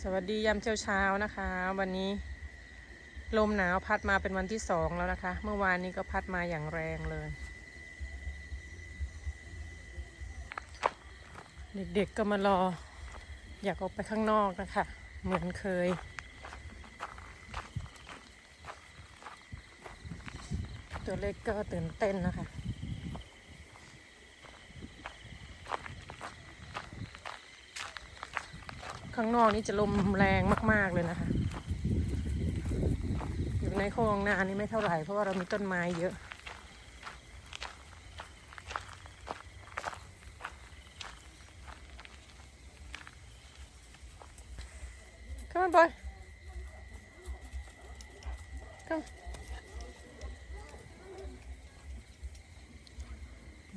สวัสดียามเช้าเช้านะคะ วันนี้ลมหนาวพัดมาเป็นวันที่สองแล้วนะคะ เมื่อวานนี้ก็พัดมาอย่างแรงเลย เด็กๆก็มารอ อยากออกไปข้างนอกนะคะ เหมือนเคย ตัวเล็กก็ตื่นเต้นนะคะ ข้างนอกนี่จะลมแรงมาก ๆเลยนะคะ อยู่ในโครงนานี่ไม่เท่าไหร่เพราะว่าเรามีต้นไม้เยอะ Come on, boy. Come.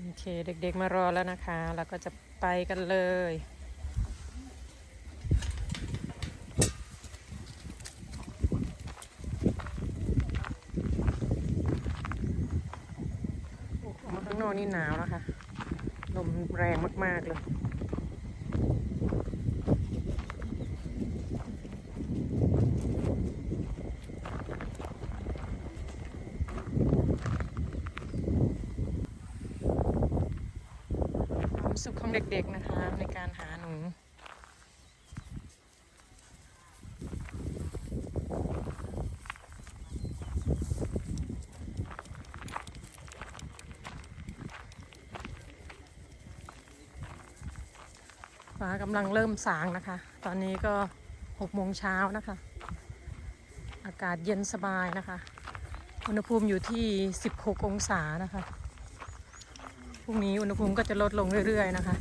โอเค เด็กๆมารอแล้วนะคะแล้วก็จะไปกันเลย โอ้โหออกมาข้าง นี่หนาวนะคะ ลมแรงมากๆเลยความสุขของเด็กๆนะคะในการหาหนู ฟ้ากำลังเริ่มสางนะคะ ตอนนี้ก็หกโมงเช้านะคะ อากาศเย็นสบายนะคะ อุณหภูมิอยู่ที่ 16 องศานะคะพรุ่งนี้อุณหภูมิก็จะลดลงเรื่อยๆนะคะ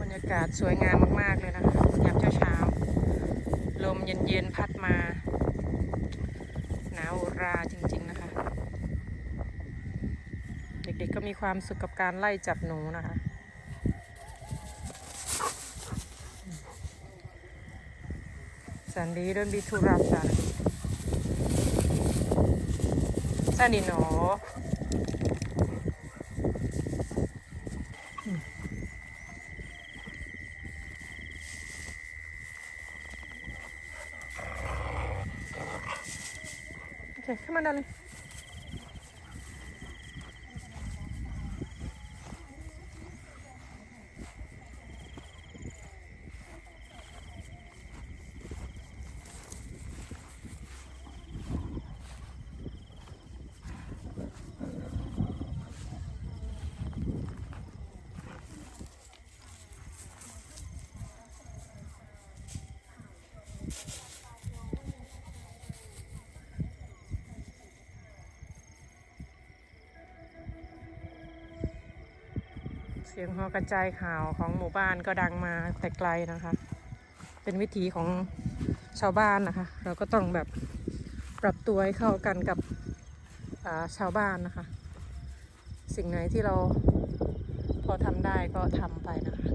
บรรยากาศสวยงามมากๆเลยนะคะยามเช้าๆลมเย็นๆพัดมา หนาวราจริง ๆ นะคะ เด็กๆก็มีความสุขกับการไล่จับหนูนะคะ Sandi don't be too rough Sandi Sandi โอเคขึ้นมาดันเลย สียงฮอกระจายข่าวของหมู่บ้านก็ดังมาแต่ไกลนะคะ เป็นวิถีของชาวบ้านนะคะ เราก็ต้องแบบปรับตัวให้เข้ากันกับาชาวบ้านนะคะ สิ่งไหนที่เราพอทำได้ก็ทำไปนะคะ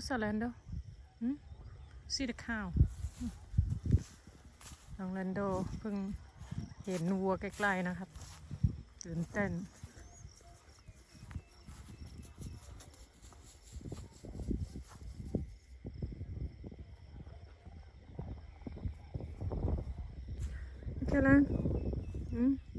What's Orlando? Hmm? See the cow. น้องแลนโดเพิ่งเห็นวัวใกล้ๆนะครับ ตื่นเต้นโอเ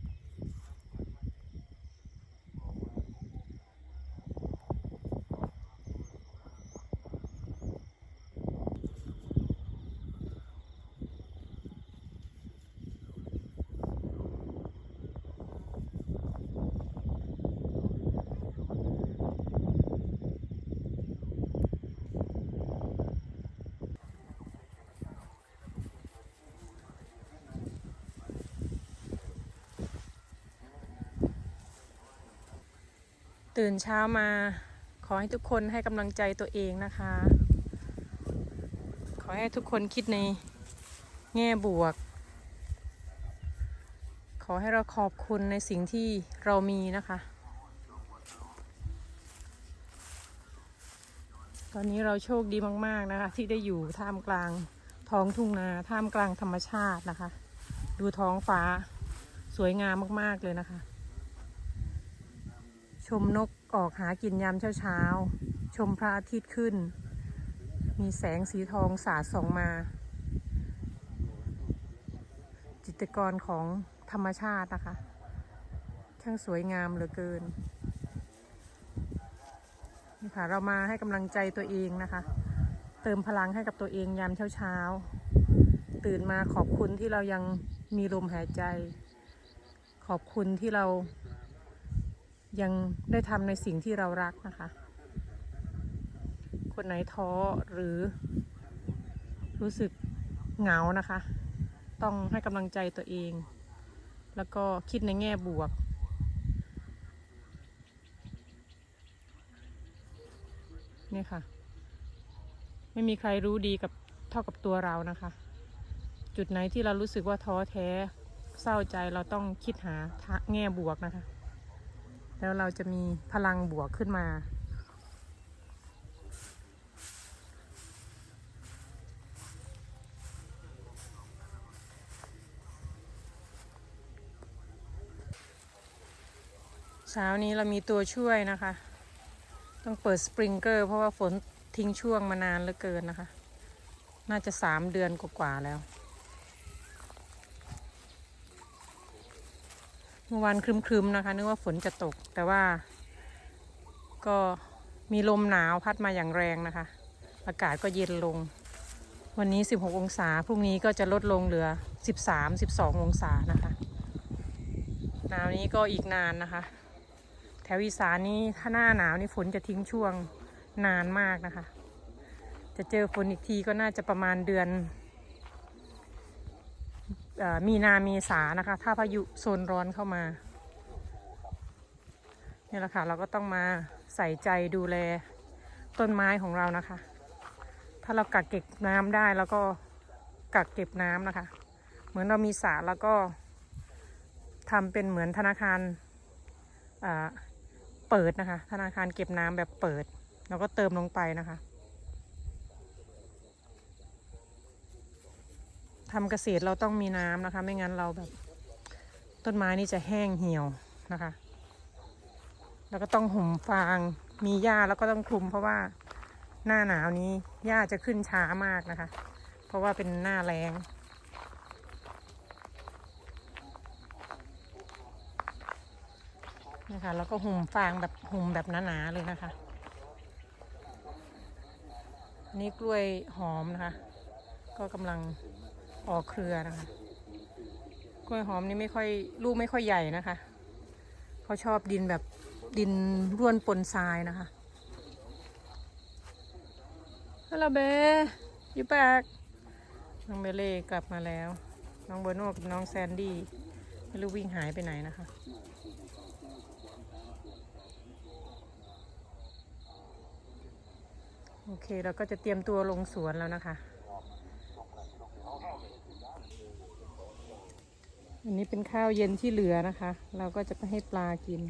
ตื่นเช้ามาขอให้ทุกคนให้กำลังใจตัวเองนะคะ ขอให้ทุกคนคิดในแง่บวก ขอให้เราขอบคุณในสิ่งที่เรามีนะคะ ตอนนี้เราโชคดีมาก ๆ นะคะ ที่ได้อยู่ท่ามกลางท้องทุ่งนาท่ามกลางธรรมชาตินะคะ ดูท้องฟ้าสวยงามมาก ๆ เลยนะคะ ชมนกออกหากินยามเช้าๆ ชมพระอาทิตย์ขึ้น มีแสงสีทองสาดส่องมา จิตรกรของธรรมชาตินะคะ ช่างสวยงามเหลือเกินนี่ค่ะเรามาให้กำลังใจตัวเองนะคะ เติมพลังให้กับตัวเองยามเช้าๆ ตื่นมาขอบคุณที่เรายังมีลมหายใจ ขอบคุณที่เรา ยังได้ทำในสิ่งที่เรารักนะคะ คนไหนท้อหรือ รู้สึกเหงานะคะ ต้องให้กำลังใจตัวเอง แล้วก็คิดในแง่บวกเนี่ยค่ะ ไม่มีใครรู้ดีกับเท่ากับตัวเรานะคะ จุดไหนที่เรารู้สึกว่าท้อแท้เศร้าใจเราต้องคิดหาแง่บวกนะคะ แล้วเราจะมีพลังบวกขึ้นมาเช้านี้เรามีตัวช่วยนะคะ ต้องเปิดสปริงเกอร์เพราะว่าฝนทิ้งช่วงมานานเหลือเกินนะคะ น่าจะสามเดือนกว่าๆแล้ว เมื่อวานครึมๆนะคะ นึกว่าฝนจะตก แต่ว่า ก็มีลมหนาวพัดมาอย่างแรงนะคะ อากาศก็เย็นลง วันนี้ 16 องศา พรุ่งนี้ก็จะลดลงเหลือ 13 12 องศานะคะหนาวนี้ก็อีกนานนะคะ แถวอีสานนี่ถ้าหน้าหนาวนี่ฝนจะทิ้งช่วงนานมากนะคะ จะเจอฝนอีกทีก็น่าจะประมาณเดือน มีนาเมษานะคะ ถ้าพายุโซนร้อนเข้ามาเนี่ยแหละค่ะเราก็ต้องมาใส่ใจดูแลต้นไม้ของเรานะคะ ถ้าเรากักเก็บน้ำได้แล้วก็กักเก็บน้ำนะคะ เหมือนเรามีสระแล้วก็ทำเป็นเหมือนธนาคารเปิดนะคะ ธนาคารเก็บน้ำแบบเปิดแล้วก็เติมลงไปนะคะ ทำเกษตรเราต้องมีน้ำนะคะ ไม่งั้นเราแบบ ต้นไม้นี่จะแห้งเหี่ยวนะคะ แล้วก็ต้องห่มฟาง มีหญ้าแล้วก็ต้องคลุม เพราะว่าหน้าหนาวนี้หญ้าจะขึ้นช้ามากนะคะ เพราะว่าเป็นหน้าแรงนะคะแล้วก็ห่มฟางแบบห่มแบบหนาๆเลยนะคะ นี่กล้วยหอมนะคะ ก็กำลัง ออกเครือนะคะ กล้วยหอมนี่ไม่ค่อยลูกไม่ค่อยใหญ่นะคะเขาชอบดินแบบดินร่วนปนทรายนะคะฮัลโหลเบยูแบกน้องเบเล่กลับมาแล้ว น้องเบอร์โน่กับน้องแซนดี้ไม่รู้วิ่งหายไปไหนนะคะโอเคเราก็จะเตรียมตัวลงสวนแล้วนะคะ อันนี้เป็นข้าวเย็นที่เหลือนะคะ เราก็จะไปให้ปลากิน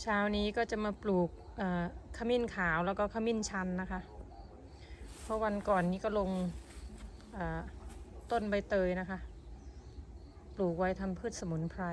เช้านี้ก็จะมาปลูกขมิ้นขาวแล้วก็ขมิ้นชันนะคะ เพราะวันก่อนนี้ก็ลงต้นใบเตยนะคะ ปลูกไว้ทำพืชสมุนไพร